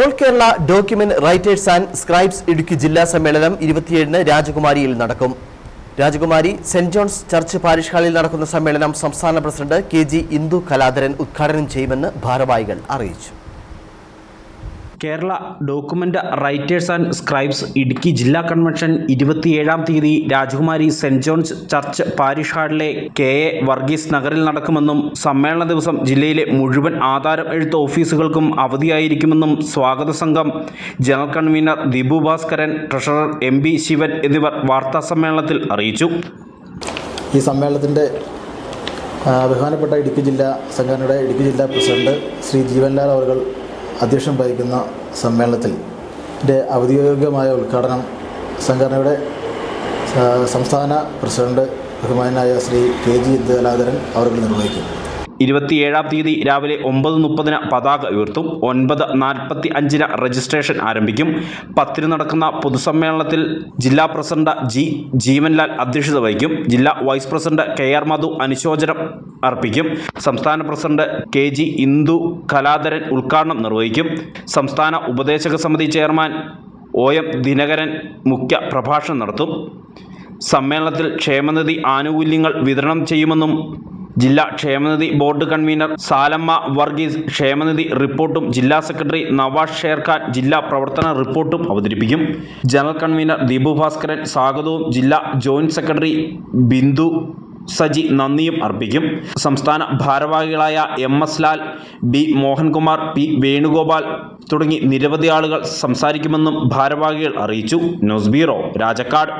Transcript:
All Kerala document writers and scribes Idukki ജില്ലാ സമ്മേളനം ഇരുപത്തിയേഴിന് രാജകുമാരിയിൽ നടക്കും. രാജകുമാരി സെന്റ് ജോൺസ് ചർച്ച് പാരിഷ് ഹാളിൽ നടക്കുന്ന സമ്മേളനം സംസ്ഥാന president K G Indu Kaladharan ഉദ്ഘാടനം ചെയ്യുമെന്ന് ഭാരവാഹികൾ അറിയിച്ചു. Kerala document writers and scribes Idukki ജില്ലാ കൺവെൻഷൻ ഇരുപത്തിയേഴാം തീയതി Rajakumari saint John's church parish ഹാളിലെ K A Varghese നഗറിൽ നടക്കുമെന്നും സമ്മേളന ദിവസം ജില്ലയിലെ മുഴുവൻ ആധാരം എഴുത്ത് ഓഫീസുകൾക്കും അവധിയായിരിക്കുമെന്നും സ്വാഗത സംഘം general convener Dibu Bhaskaran treasurer M B Shivan എന്നിവർ വാർത്താ സമ്മേളനത്തിൽ അറിയിച്ചു. ഈ സമ്മേളനത്തിന്റെ ബഹുമാനപ്പെട്ട ഇടുക്കി ജില്ലാ സംഘടനയുടെ ഇടുക്കി ജില്ലാ പ്രസിഡന്റ് ശ്രീ ജീവൻലാൽ അവർ അധ്യക്ഷം വഹിക്കുന്ന സമ്മേളനത്തിൽ ഔദ്യോഗികമായ ഉദ്ഘാടനം സംഘടനയുടെ സംസ്ഥാന പ്രസിഡന്റ് ബഹുമാനായ ശ്രീ കെ ജി ഇന്ദുകലാധരൻ അവർ നിർവഹിക്കും. ഇരുപത്തിയേഴാം തീയതി രാവിലെ ഒമ്പത് മുപ്പതിന് പതാക ഉയർത്തും ഒൻപത് നാൽപ്പത്തി അഞ്ചിന് രജിസ്ട്രേഷൻ ആരംഭിക്കും. പത്തിന് നടക്കുന്ന പൊതുസമ്മേളനത്തിൽ ജില്ലാ പ്രസിഡന്റ് ജി ജീവൻലാൽ അധ്യക്ഷത വഹിക്കും. ജില്ലാ vice president K R Madhu അനുശോചനം അർപ്പിക്കും. സംസ്ഥാന president K G Indu Kaladharan ഉദ്ഘാടനം നിർവഹിക്കും. സംസ്ഥാന ഉപദേശക സമിതി ചെയർമാൻ ഒ എം ദിനകരൻ മുഖ്യ പ്രഭാഷണം നടത്തും. സമ്മേളനത്തിൽ ക്ഷേമനിധി ആനുകൂല്യങ്ങൾ വിതരണം ചെയ്യുമെന്നും ജില്ലാ ക്ഷേമനിധി ബോർഡ് കൺവീനർ സാലമ്മ വർഗീസ് ക്ഷേമനിധി റിപ്പോർട്ടും ജില്ലാ സെക്രട്ടറി നവാസ് ഷേർഖാൻ ജില്ലാ പ്രവർത്തന റിപ്പോർട്ടും അവതരിപ്പിക്കും. ജനറൽ കൺവീനർ ദീപു ഭാസ്കരൻ സ്വാഗതവും ജില്ലാ ജോയിന്റ് സെക്രട്ടറി ബിന്ദു സജി നന്ദിയും അർപ്പിക്കും. സംസ്ഥാന ഭാരവാഹികളായ M S Lal B Mohankumar P Venugopal തുടങ്ങി നിരവധി ആളുകൾ സംസാരിക്കുമെന്നും ഭാരവാഹികൾ അറിയിച്ചു. News bureau Rajakkad.